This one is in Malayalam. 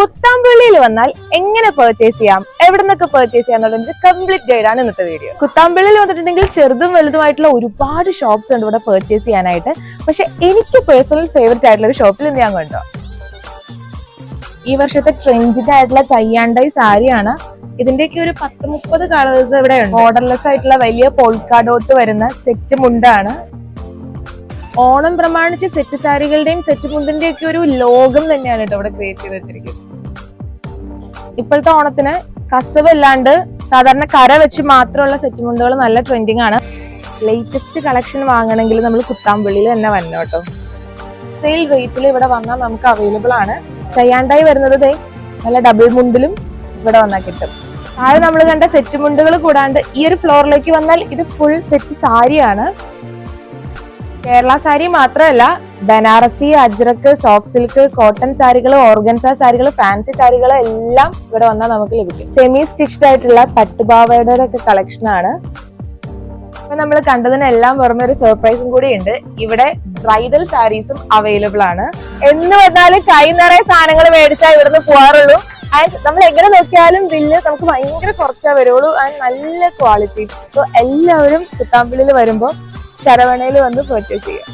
കുത്താമ്പള്ളിയിൽ വന്നാൽ എങ്ങനെ പർച്ചേസ് ചെയ്യാം? എവിടെ നിന്നൊക്കെ പർച്ചേസ് ചെയ്യാം എന്നുള്ളതിന്റെ കംപ്ലീറ്റ് ഗൈഡ് ആണ് ഇന്നത്തെ വീഡിയോ കുത്താമ്പള്ളിയിൽ വന്നിട്ടുണ്ടെങ്കിൽ ചെറുതും വലുതുമായിട്ടുള്ള ഒരുപാട് ഷോപ്സ് ഉണ്ട് ഇവിടെ പർച്ചേസ് ചെയ്യാനായിട്ട്. പക്ഷെ എനിക്ക് പേഴ്സണൽ ഫേവറേറ്റ് ആയിട്ടുള്ള ഒരു ഷോപ്പിൽ ഇന്ന് ഞാൻ കണ്ടോ? ഈ വർഷത്തെ ട്രെൻഡിന്റെ ആയിട്ടുള്ള തയ്യാണ്ടായി സാരിയാണ്. ഇതിന്റെയൊക്കെ ഒരു പത്ത് മുപ്പത് കളേഴ്സ് ഇവിടെ ഉണ്ട്. ബോർഡർലെസ് ആയിട്ടുള്ള വലിയ പോൾക്കാഡോട്ട് വരുന്ന സെറ്റ് മുണ്ടാണ്. ഓണം പ്രമാണിച്ച് സെറ്റ് സാരികളുടെയും സെറ്റ് മുണ്ടിന്റെയും ഒക്കെ ഒരു ലോകം തന്നെയാണ് കേട്ടോ ഇവിടെ ക്രിയേറ്റ് ചെയ്ത് വെച്ചിരിക്കുന്നത്. ഇപ്പോഴത്തെ ഓണത്തിന് കസവ് അല്ലാണ്ട് സാധാരണ കര വെച്ച് മാത്രമുള്ള സെറ്റ് മുണ്ടുകൾ നല്ല ട്രെൻഡിങ് ആണ്. ലേറ്റസ്റ്റ് കളക്ഷൻ വാങ്ങണമെങ്കിൽ നമ്മൾ കുത്താമ്പള്ളിയിൽ തന്നെ വരണം കേട്ടോ. സെയിൽ റേറ്റിൽ ഇവിടെ വന്നാൽ നമുക്ക് അവൈലബിൾ ആണ്. ചെയ്യാണ്ടായി വരുന്നത് നല്ല ഡബിൾ മുണ്ടിലും ഇവിടെ വന്നാൽ കിട്ടും. താഴെ നമ്മൾ കണ്ട സെറ്റ് മുണ്ടുകൾ കൂടാണ്ട് ഈ ഒരു ഫ്ലോറിലേക്ക് വന്നാൽ ഇത് ഫുൾ സെറ്റ് സാരിയാണ്. കേരള സാരി മാത്രമല്ല Banarasi Ajrakh soft silk cotton സാരികൾ ഓർഗൻസ സാരികൾ ഫാൻസി സാരികൾ എല്ലാം ഇവിടെ വന്നാൽ നമുക്ക് ലഭിക്കും. സെമി സ്റ്റിച്ച്ഡ് ആയിട്ടുള്ള പട്ടുപാവയുടെ ഒക്കെ കളക്ഷൻ ആണ്. അപ്പൊ നമ്മൾ കണ്ടതിനെല്ലാം പുറമെ ഒരു സർപ്രൈസും കൂടി ഉണ്ട് ഇവിടെ ബ്രൈഡൽ സാരീസും അവൈലബിൾ ആണ്. എന്ന് പറഞ്ഞാൽ കൈ നിറയെ സാധനങ്ങൾ മേടിച്ചാൽ ഇവിടുന്ന് പോകാറുള്ളൂ ആൻഡ് നമ്മൾ എങ്ങനെ നോക്കിയാലും ബില്ല് നമുക്ക് ഭയങ്കര കുറച്ചാ വരുള്ളൂ. ആൻഡ് നല്ല ക്വാളിറ്റി സോ എല്ലാവരും കുത്താമ്പള്ളിയിൽ വരുമ്പോൾ ശരവണയിൽ വന്ന് പർച്ചേസ് ചെയ്യാം.